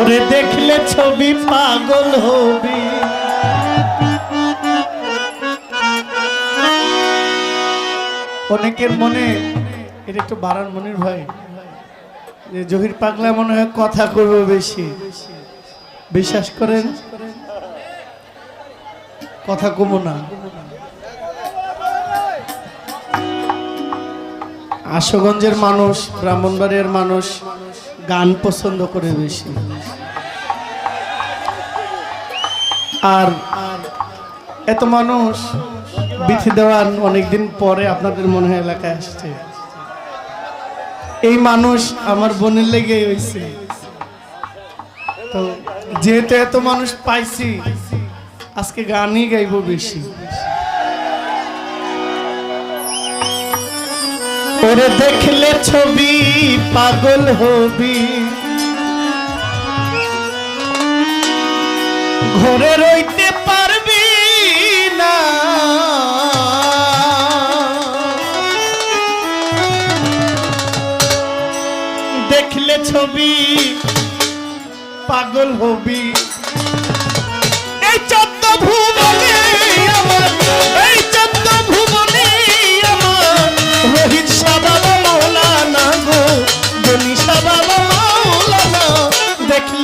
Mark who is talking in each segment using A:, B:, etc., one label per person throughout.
A: ওরে দেখলে ছবি পাগল হবি। অনেকের মনে, এটা একটু বাড়ান মনের ভয় যে জহির পাগলা মনে হয় কথা করবে বেশি। বিশ্বাস করেন? কথা কমো না। আশগঞ্জের মানুষ, ব্রাহ্মণবাড়িয়ার মানুষ গান পছন্দ করে বেশি। আর এত মানুষ বিথি দেওয়ান অনেকদিন পরে আপনাদের মনে হয় এলাকায় আসছে। এই মানুষ আমার বোনের লেগে হয়েছে। তো যেহেতু এত মানুষ পাইছি, আজকে গানই গাইব বেশি। ওরে দেখলে ছবি পাগল হবি। ঘরে রইতে পারবি না। দেখলে ছবি পাগল হবি। এই চোদ্দ ভুবনে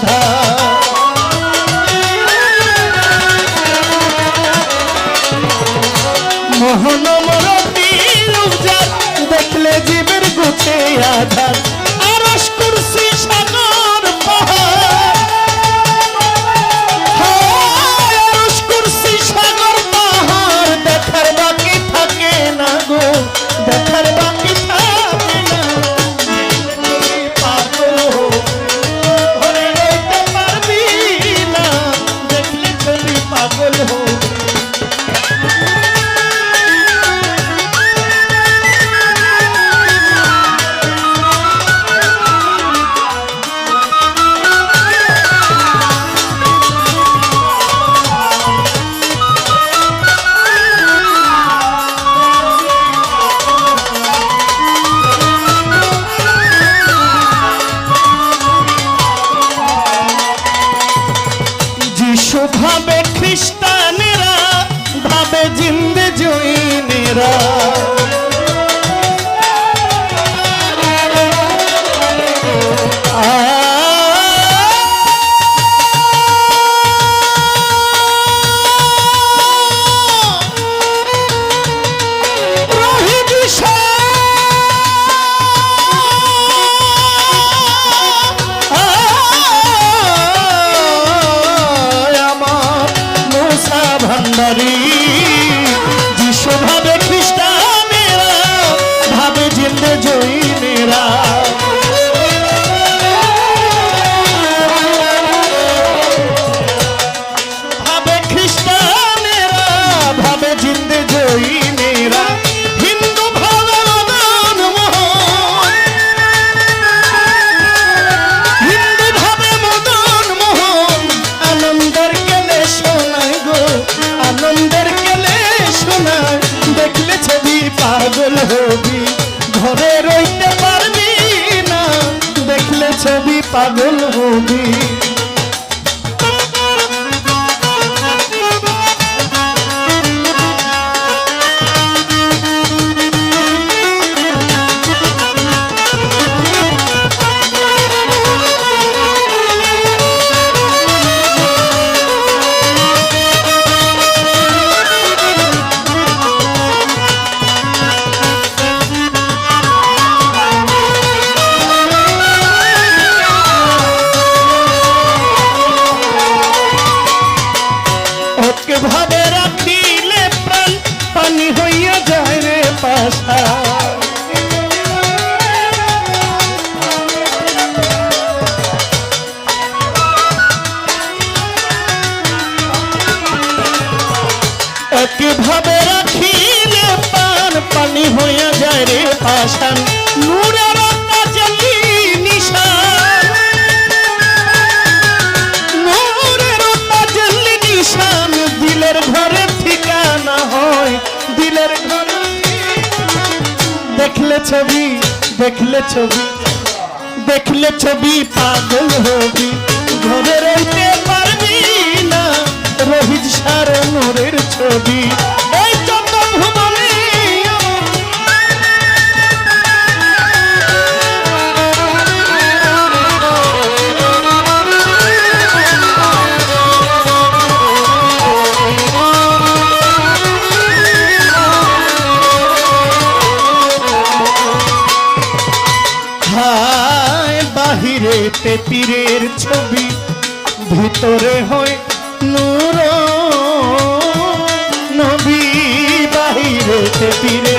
A: গুছে নারী পাগল হবি পাশান নূরের তাজলি নিশান। নূরের নিশান, দিলের ঘরে ঠিকানা হয়, দিলের ঘরে। দেখলে ছবি দেখলে ছবি দেখলে ছবি, পাগল হবি। ঘরে রইতে পারবি না, রোহিত সার নূরের বাহিরে তীরের ছবি ভিতরে হয় নূর। নবী বাহিরে তীরের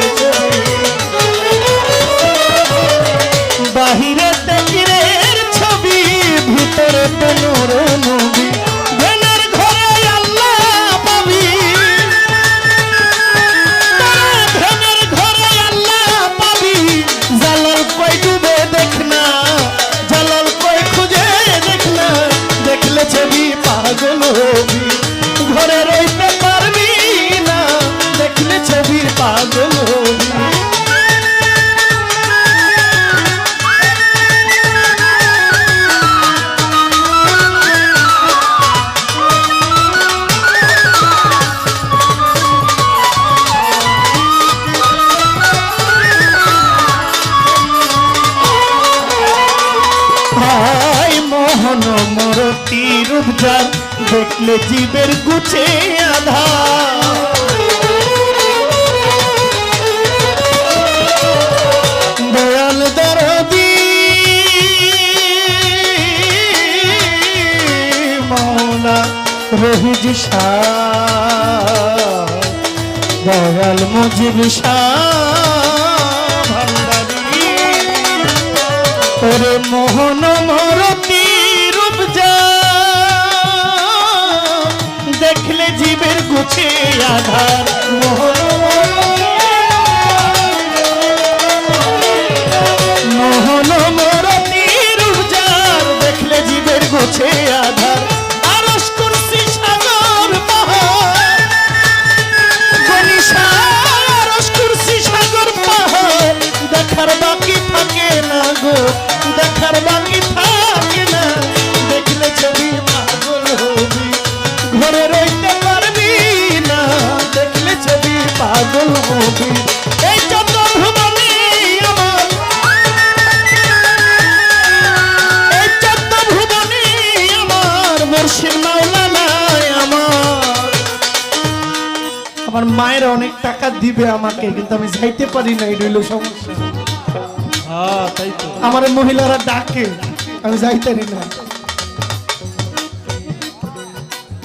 A: রূপজার দেখলে জীবের গুছে আধার। দয়াল দরদি মৌলা রহিজ দয়াল মুজিব শাহ ওরে মোহন জীবের আধার মোহন এই ভুবনে আমার। এই যত ভুবনে আমার। মুর্শিদ মাওলানা আমার। আমার মায়ের অনেক টাকা দিবে আমাকে কিন্তু আমি যাইতে পারি না এটা হইল সমস্যা।
B: হ্যাঁ
A: আমার মহিলারা ডাকে আমি যাইতে পারি না।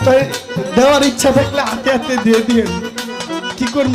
A: তাই দেওয়ার ইচ্ছা থাকলে হাতে হাতে দিয়ে দিয়ে কি করব?